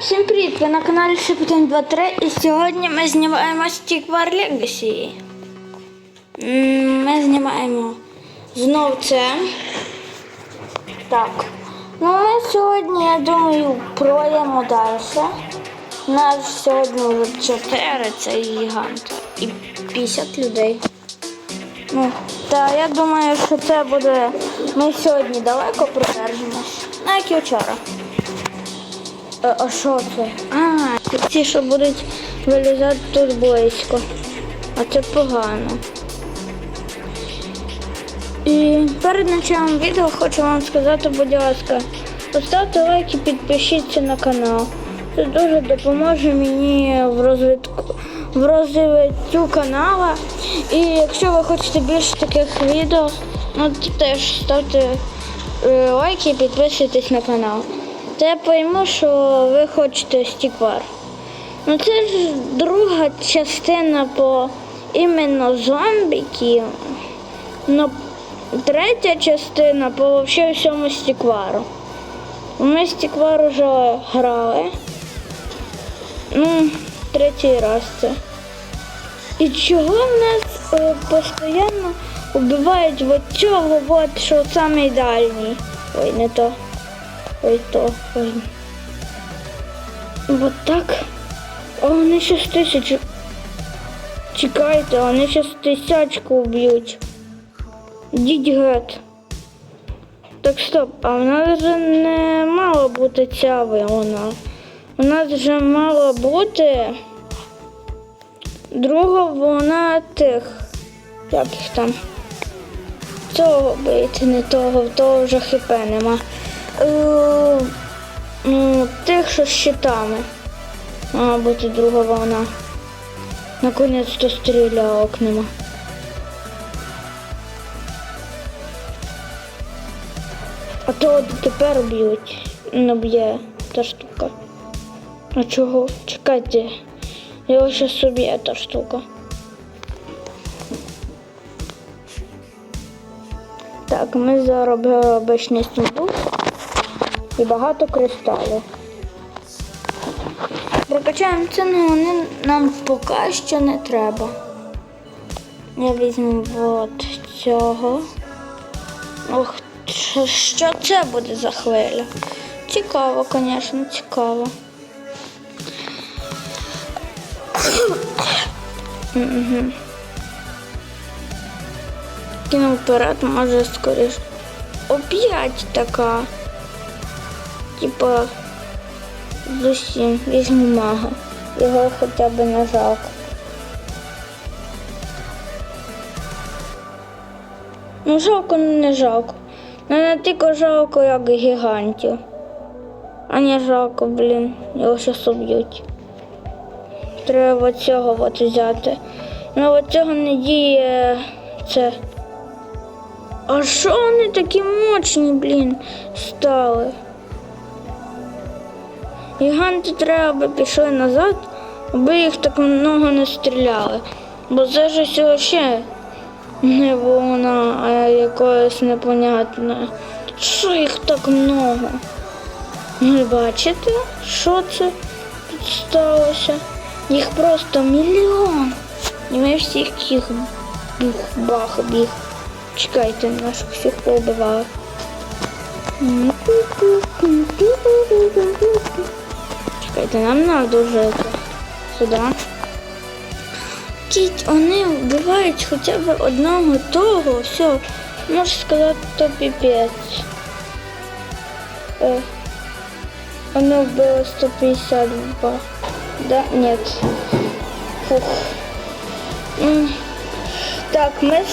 Всім привіт! Ви на каналі Шепотин 23 і сьогодні ми знімаємо Stick War Legacy. Ми знімаємо знов це. Так. Ну ми сьогодні, я думаю, пройдемо далі. У нас сьогодні вже 4, це гігант. І 50 людей. Ну, та я думаю, що це буде. Ми сьогодні далеко продержимось. Як і вчора. А що це? А, ті, що будуть вилізати тут близько. А це погано. І перед началом відео хочу вам сказати, будь ласка, поставте лайк і підпишіться на канал. Це дуже допоможе мені в розвитку в розвитку канала. І якщо ви хочете більше таких відео, ну то теж ставте е, лайки і підписуйтесь на канал. Та я пойму, що ви хочете стіквар. Ну це ж друга частина по іменно зомбіків. Ну, третя частина по вообще всьому стіквару. Ми стіквар вже грали. Ну, третій раз це. І чого в нас е, постійно вбивають от цього, от, що самий дальній. Ой, не то. Ой, то. Ой. Вот так. А вони ще тисячу. Чекайте, вони ще тисячку вб'ють. Дідь гет. Так стоп, а в нас вже не мало бути ця вона. У нас вже мало бути друга вона тих. Як їх там? Цього бити, не того, того вже хп нема. Е, ну, тих, що з щитами. Мала бути друга волна. Наконець-то стрілялок нема. А то от тепер б'ють. Не б'є та штука. А чого? Чекайте. Його ще собі та штука. Так, ми заробили обичний сундук і багато кристалів. Прокачаємо ціну, вони нам поки що не треба. Я візьму от цього. Ох, що, це буде за хвиля? Цікаво, звісно, цікаво. Угу. Вперед, може скоріше. Оп'ять така. Типа з усім візьму мага. Його хоча б не жалко. Ну, жалко, ну не жалко. Ну, не тільки жалко, як гігантів. А не жалко, блін, його щас уб'ють. Треба цього от взяти. Ну от цього не діє це. А що вони такі мощні, блін, стали? Гіганти треба би пішли назад, аби їх так много не стріляли. Бо це ж ще не вона, якоїсь непонятне. Що їх так много? Ви бачите, що це тут сталося? Їх просто мільйон. І ми всіх їх бах, біг. Чекайте, нас всіх поубивали. Чекайте, нам надо вже сюди. Кіть, вони вбивають хоча б одного того, все, можна сказати, то піпець. Е, вони вбили 152. Да? Нет. Фух. Так, ми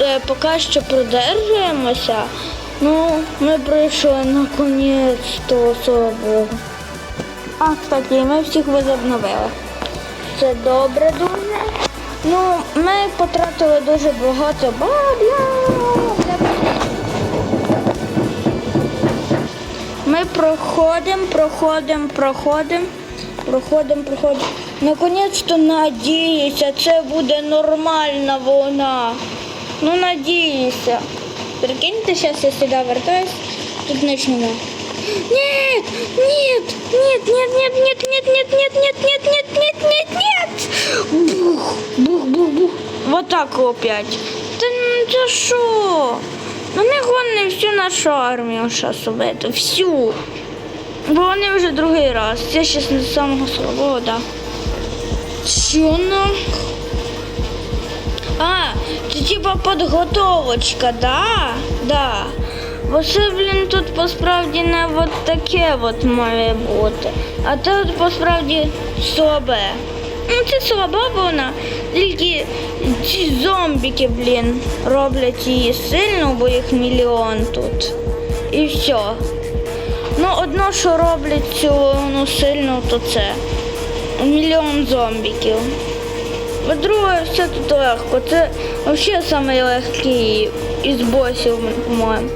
е, поки що продержуємося. Ну, ми пройшли наконець-то особливо. А, кстати, ми всіх возобновили. Це добре дуже. Ну, ми потратили дуже багато бабла. Ми проходимо, проходимо, проходимо, проходимо, проходимо. Наконець-то надіюся, це буде нормальна вона. Ну, надіюся. Прикиньте, зараз я сюди вертаюсь, тут ніч нема. Ні, ні, ні, нет, нет, нет, нет, нет, нет, нет, нет, нет, нет, нет, нет. Бух, бух, бух, бух. Вот так опять. Та ну це що? Вони гонять всю нашу армію зараз убити. Всю. Бо вони вже другий раз. Це ще з самого слабого, да. Що нам? А, це типа підготовочка, да? Да. Бо це, блін, тут посправді не от таке от має бути. А тут посправді слабе. Ну, це слаба вона. Тільки ці зомбіки, блін, роблять її сильну, бо їх мільйон тут. І все. Ну, одно, що роблять цю ну, сильну, то це мільйон зомбіків. По-друге, все тут легко. Це взагалі найлегкий із босів, по-моєму.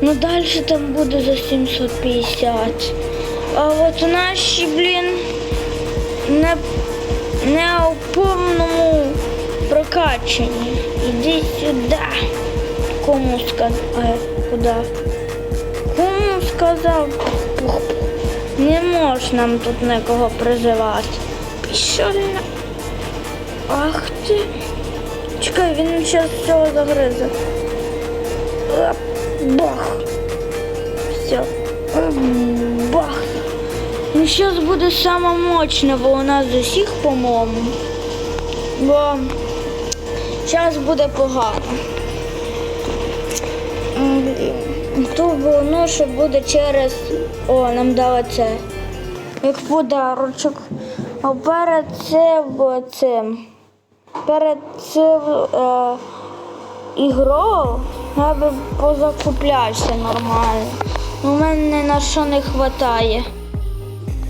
Ну далі там буде за 750. А от наші, блін, не, не у повному прокачанні. Іди сюди. Кому сказав? Куди? Кому сказав? Не можеш нам тут нікого призивати. Пішов на. Ах ти. Чекай, він зараз всього загризе. Бах. Все. Бах. Ну зараз буде сама мощна, бо у нас з усіх, по-моєму. Бо зараз буде погано. Воно ще буде через. О, нам дали це. Як подарочок. А перед цим, цим перед цим е, ігрою я позакуплявся нормально. У мене на що не вистачає.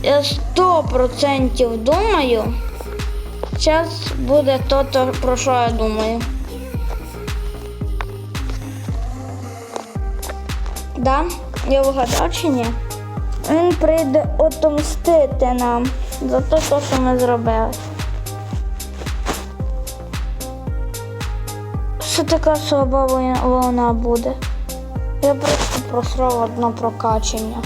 Я сто процентів думаю. Зараз буде то, то, про що я думаю. Да? Я вгадав чи ні? Він прийде отомстити нам за те, що ми зробили. Що така слаба вона- буде? Я просто просрав одне прокачення.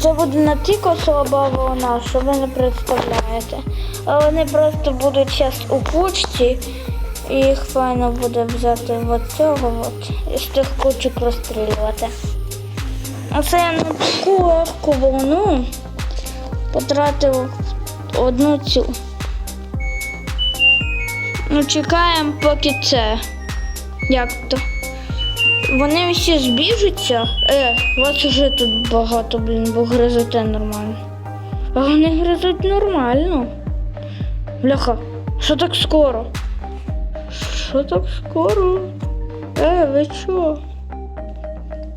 Це буде не тільки слаба вона, що ви не представляєте. А вони просто будуть зараз у кучці, і їх файно буде взяти от цього от, і з тих кучок розстрілювати. А це я на таку легку волну потратив одну цю. Ну, чекаємо, поки це. Як то? Вони всі збіжуться. Е, вас уже тут багато, блін, бо гризете нормально. А вони гризуть нормально. Бляха, що так скоро? Що так скоро? Е, ви чо?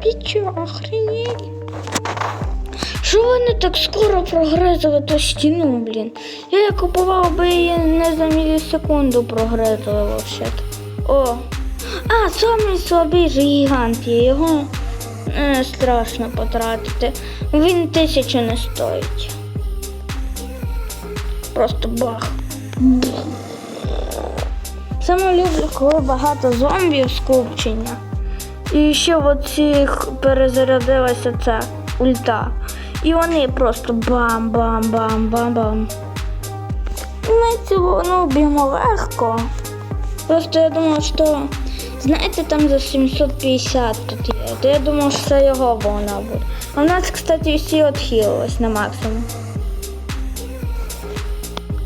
Ти чо, охренеть? Що вони так скоро прогризали ту стіну, блін? Я купував би її не за мілісекунду прогризали вообще. О. А, самий слабий гігант є, його не страшно потратити. Він тисячу не стоїть. Просто бах. Саме люблю, коли багато зомбів скупчення. І ще от цих перезарядилася ця ульта. І вони просто бам-бам-бам-бам-бам. Ми цього ну, б'ємо легко. Просто я думав, що знаєте, там за 750 тут є. То я думав, що це його вона буде. А в нас, кстати, всі відхилились на максимум.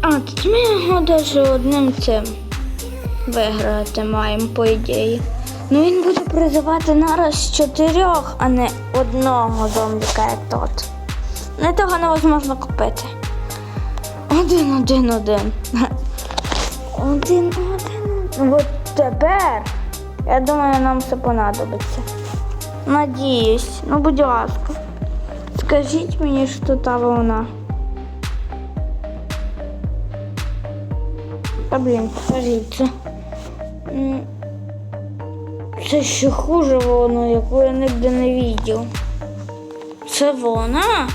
А, тут ми його даже одним цим виграти маємо, по ідеї. Ну він буде призивати нараз чотирьох, а не одного зомбіка, як тот. Не того невозможно купити. Один, один, один. Один, один. От тепер, я думаю, нам все понадобиться. Надіюсь. Ну, будь ласка. Скажіть мені, що та вона. А блін, скажіть це. Це ще хуже воно, яку я ніде не бачив. Це вона?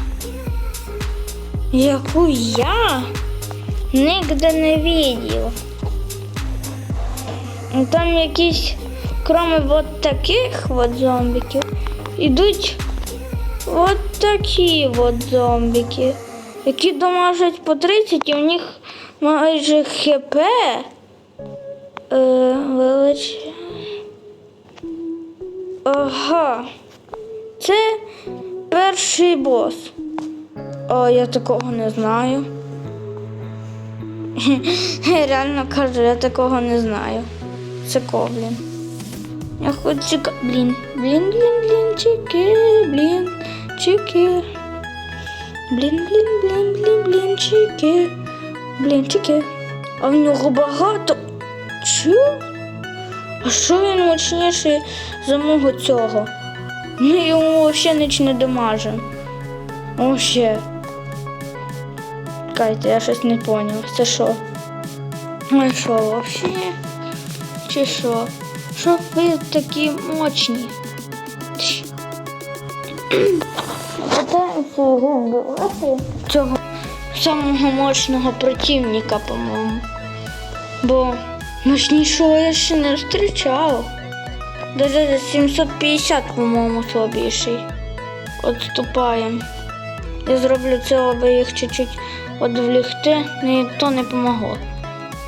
Яку я ніде не бачив. Там якісь, крім от таких от зомбіків, ідуть от такі от зомбіки, які дамажать по 30 і в них майже хп. Е, велич... Ага. Це перший бос. О, я такого не знаю. Реально кажу, я такого не знаю. Це Коблін. Я хочу. Блін. Блін, блін, блін, чики, блін, чики. Блін, блін, блін, блін, блін, чики. Блін, чики. А в нього багато. Чу? А що він мощніший за мого цього? Ми йому взагалі ніч не домажемо. Вообще. Кайте, я щось не поняв. Це що? Ну що, вообще? Чи що? Що ви такі мощні? Цього самого мощного противника, по-моєму. Бо мощнішого я ще не зустрічав. Даже 750, по-моєму, слабіший. Отступаємо. Я зроблю це, аби їх чуть-чуть одвлікти, і то не помогло.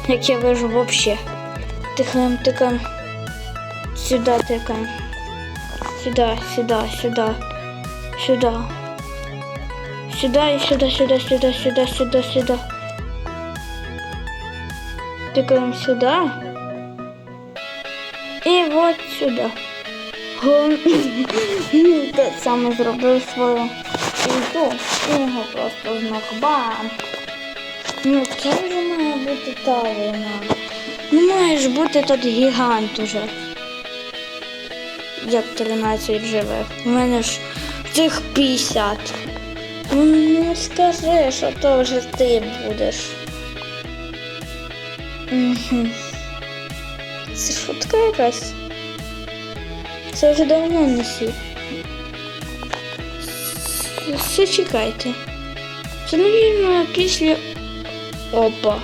Як я вижу взагалі. Тихаємо, тикаємо. Сюди тикаємо. Сюди, сюди, сюди. Сюди. Сюди і сюди, сюди, сюди, сюди, сюди, сюди. Тикаємо сюди. І от сюди. Те саме зробив свою ульту. І його просто знак бам. Ну, це вже має бути тавина. Ну, має ж бути тут гігант уже. Як 13 живих. У мене ж цих 50. Ну скажи, що то вже ти будеш. Угу. Це шутка якась. Це вже давно не сів. Все чекайте. Це, навірно, після. Опа.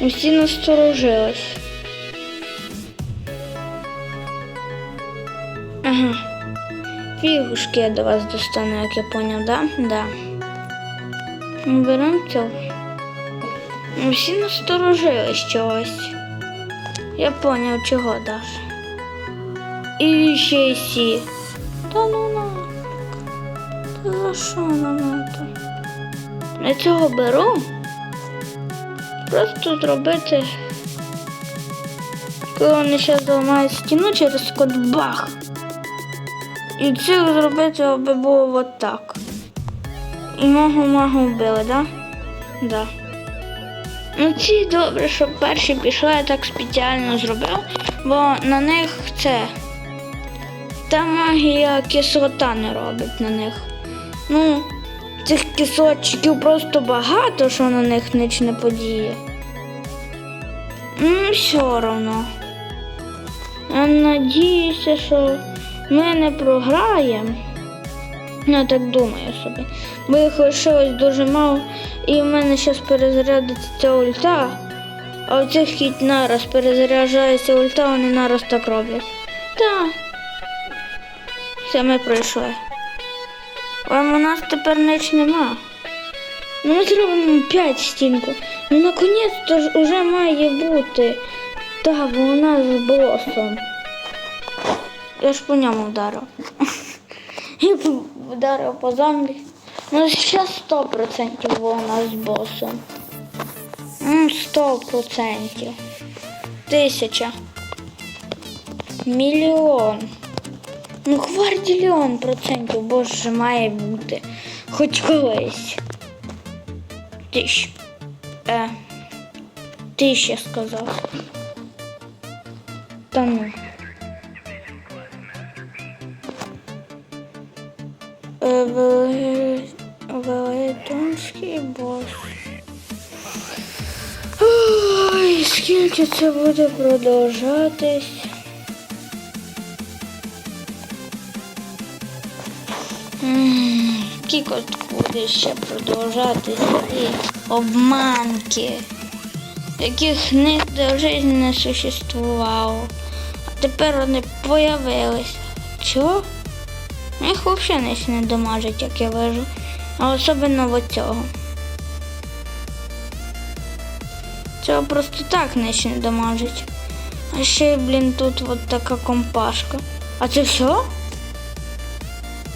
Усі насторожились. Ага. Фігушки я до вас достану, як я поняв, да? Да. Беремо цього. Всі насторожились чогось. Я поняв, чого даже. І ще й сі. Та ну на. Та за що нам это? Я цього беру. Просто зробити. Коли вони зараз зламають стіну через код бах. І це зробити, аби було от так. І мого магу вбили, да? Да. Ну ці добре, що перші пішли, я так спеціально зробив, бо на них це. Та магія кислота не робить на них. Ну, цих кислотчиків просто багато, що на них ніч не подіє. Ну, все одно. Я надіюся, що ми не програємо. Ну, я так думаю собі. Бо їх лишилось дуже мало, і в мене зараз перезарядиться ця ульта, а у цих кіт нараз перезаряджається ульта, вони нараз так роблять. Так. Все, ми пройшли. А у нас тепер ніч нема. Ну, ми зробимо 5 стінку. Ну, наконець-то ж уже має бути. Так, бо у нас з босом. Я ж по ньому вдарив. Вдарив по зомбі. Ну, зараз 100% було у нас з босом. М, 100%. Тисяча. Мільйон. Ну, квартильйон процентів, боже, має бути. Хоч колись. Тисяч. Е. Тисяча сказав. Та ну. Скільки це буде продовжатись? Скільки буде ще продовжатися ці обманки, яких ніде в житті не существувало. А тепер вони появилися. Чого? Їх взагалі не дамажить, як я вижу. А особливо цього. Цього просто так не дамажить. А ще, блін, тут от така компашка. А це все?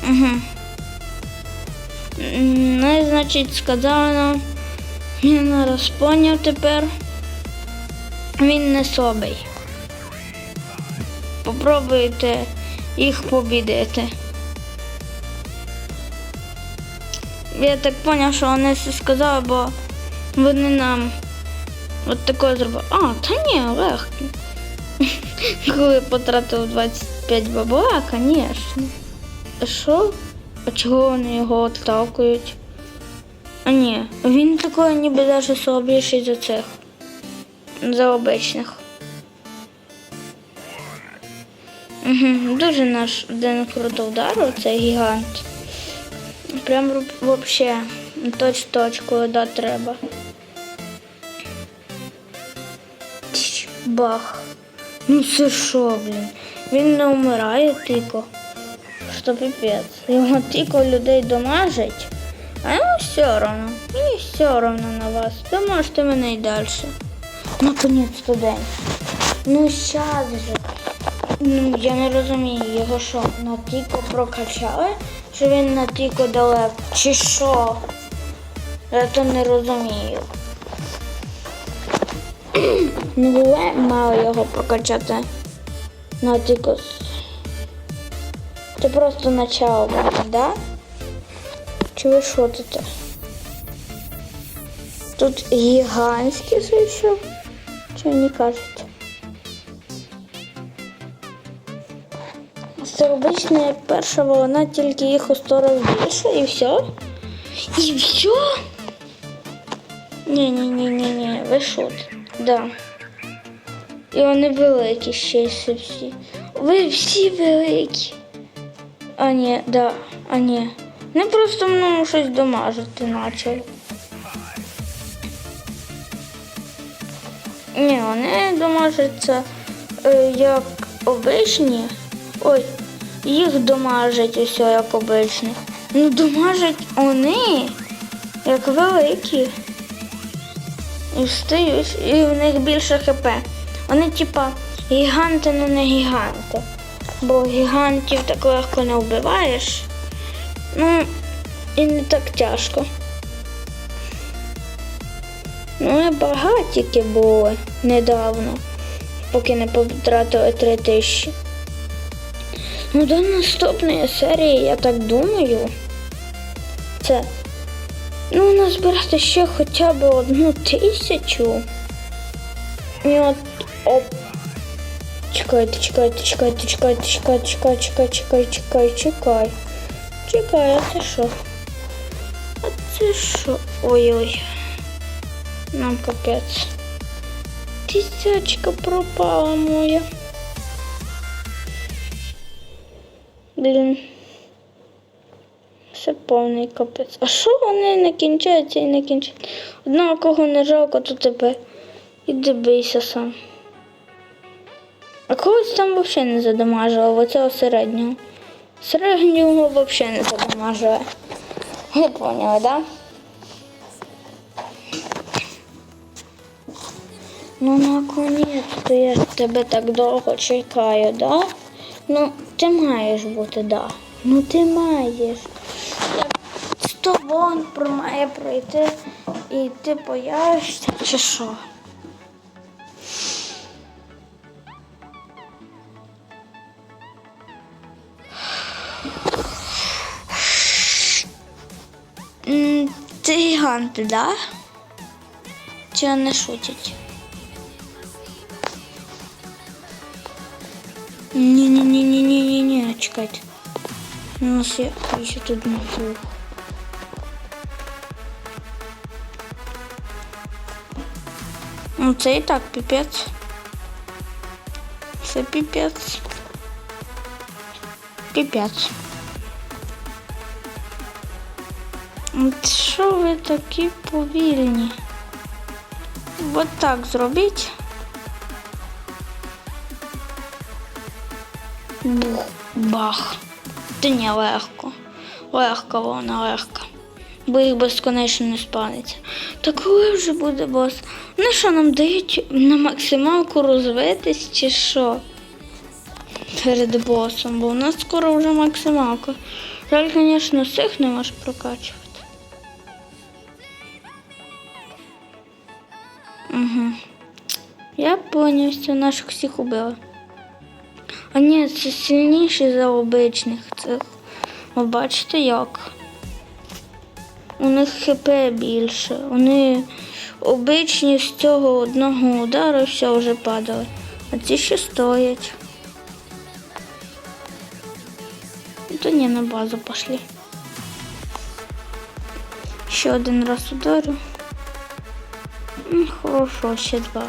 Угу. Ну, значить, сказала нам. Я нараз поняв тепер. Він не слабий. Попробуйте їх побідити. Я так поняв, що вони це сказали, бо вони нам от такое зробили. А, та ні, легко. Коли потратив 25 бабла, звісно. Що? А чого вони його отталкують? А ні, він такий ніби навіть слабіший за цих. За обичних. Угу. Дуже наш один круто вдарив, цей гігант. Прям взагалі точ-точ, коли да треба. Бах. Ну це що, блін? Він не вмирає тільки. Що піпець. Його тільки людей домажить. А йому все одно. Мені все одно на вас. Домажте мене й далі. Наконець-то день. Ну щас же. Ну, я не розумію, його що, на тільки прокачали? Чи він на тільки далеко? Чи що? Я то не розумію. Ну, було мало його прокачати на тільки. з- Це просто начало було, да? Чи ви що тут? Тут гігантський зайшов? Чи не кажете? Це обична перша волна, тільки їх у сто разів більше і все? І все? Ні, ні, ви шут. Да. І вони великі ще й всі. Ви всі великі. А ні, да, а ні. Не просто мною щось домажити почали. Ні, вони домажаться е, як обичні. Ой, їх домажать усе як обичні. Ну домажать вони як великі. І встають, і в них більше хп. Вони типа гіганти, ну не гіганти. Бо гігантів так легко не вбиваєш. Ну, і не так тяжко. Ну, ми багатіки були недавно, поки не потратили три тисячі. Ну, до наступної серії, я так думаю, це ну, назбирати ще хоча б одну тисячу. І от оп. Чекайте, чекайте, чекайте, чекайте, чекайте, чекай, чекай, чекай, чекай, чекай. Чекай, а це що? А це що? Ой-ой. Нам капець. Тисячка пропала моя. Блін. Все повний капець. А що вони не кінчаються і не кінчаються? Одного кого не жалко, то тебе. Іди бийся сам. А когось там взагалі не задамажило, оцього середнього. Середнього взагалі не задамажило. Не поняли, да? Ну, наконець-то я тебе так довго чекаю, да? Ну, ти маєш бути, да. Ну ти маєш. Сто вон має пройти і ти появишся, чи що? М, Це гіганти, да? Чи вони шутять? Ні-ні-ні-ні-ні-ні, чекайте. У нас є ще тут не Ну це і так піпець. Це піпець. Піпець. От що ви такі повільні? От так зробіть. Бух, бах. Та ні, легко. Легко вона легка. Бо їх безконечно не спанеться. Та коли вже буде бос? Ну що нам дають на максималку розвитись чи що? Перед босом, бо у нас скоро вже максималка. Жаль, звісно, всіх не можеш прокачувати. Угу. Я поняв, що наших всіх убили. А ні, це сильніші за обичних цих. Ви бачите як? У них хп більше. Вони обичні з цього одного удару все вже падали. А ці ще стоять. Ну, То ні, на базу пошли. Ще один раз ударю. Хорошо, ще два.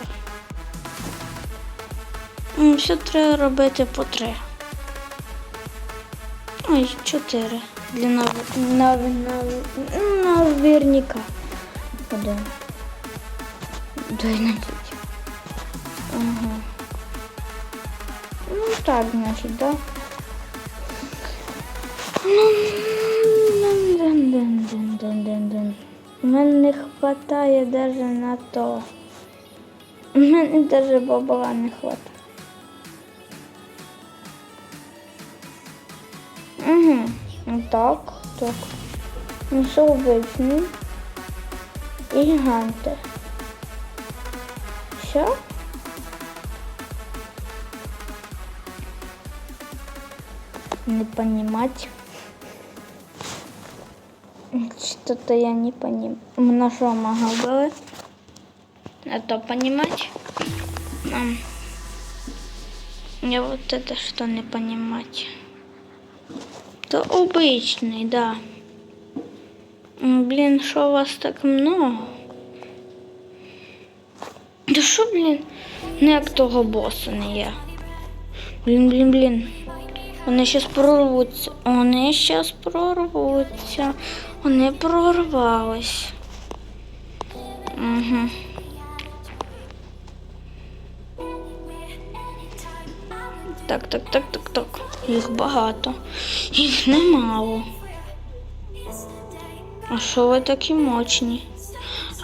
Все треба робити по три. Ой, чотири. Для нав... нав... нав... навірніка. Один. Дванадцять. Ага. Ну так, значить, да? Дин-дин-дин-дин-дин-дин. Мене не хватає даже на то. Мене даже бабла не хватає. Так, так. Ну, все обичний. І гіганти. Все? Не понимать. Что-то я не понимаю. На что могу было? А понимать. Мам. Я вот это что не понимать. То обычный, да. М, Блин, что у вас так много? Да що, блін, не як того боса не є. Блін, блін, блін. Вони щас прорвуться. Вони щас прорвуться. Вони прорвались. Угу. Так, так, так, так, так. Їх багато. Їх немало. А що ви такі мощні?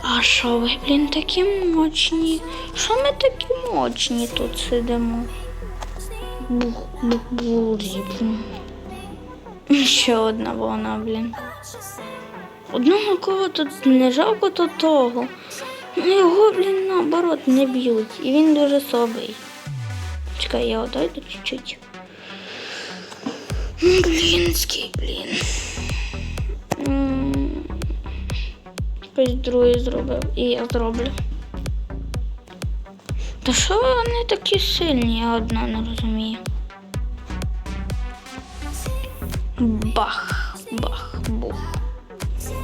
А що ви, блін, такі мощні? Що ми такі мощні тут сидимо? Бух, бух, бурі, блін. Ще одна вона, блін. Одного кого тут не жалко, то того. Ну його, блін, наоборот, не б'ють. І він дуже слабий. Чекай, я отойду чуть-чуть. Блінський, блін. Хтось другий зробив, і я зроблю. Та що вони такі сильні, я одна не розумію. Бах, бах, бух.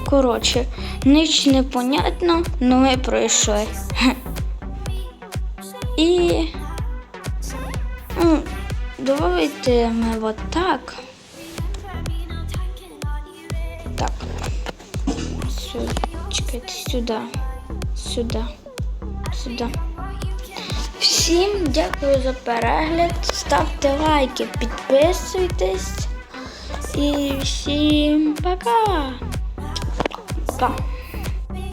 Коротше, ніч не понятно, но ми пройшли. І ну, давайте ми вот так. Так. Сюди. Чекайте, сюди. Сюди. Сюди. Всім дякую за перегляд. Ставте лайки, підписуйтесь. І всім пока. Пока.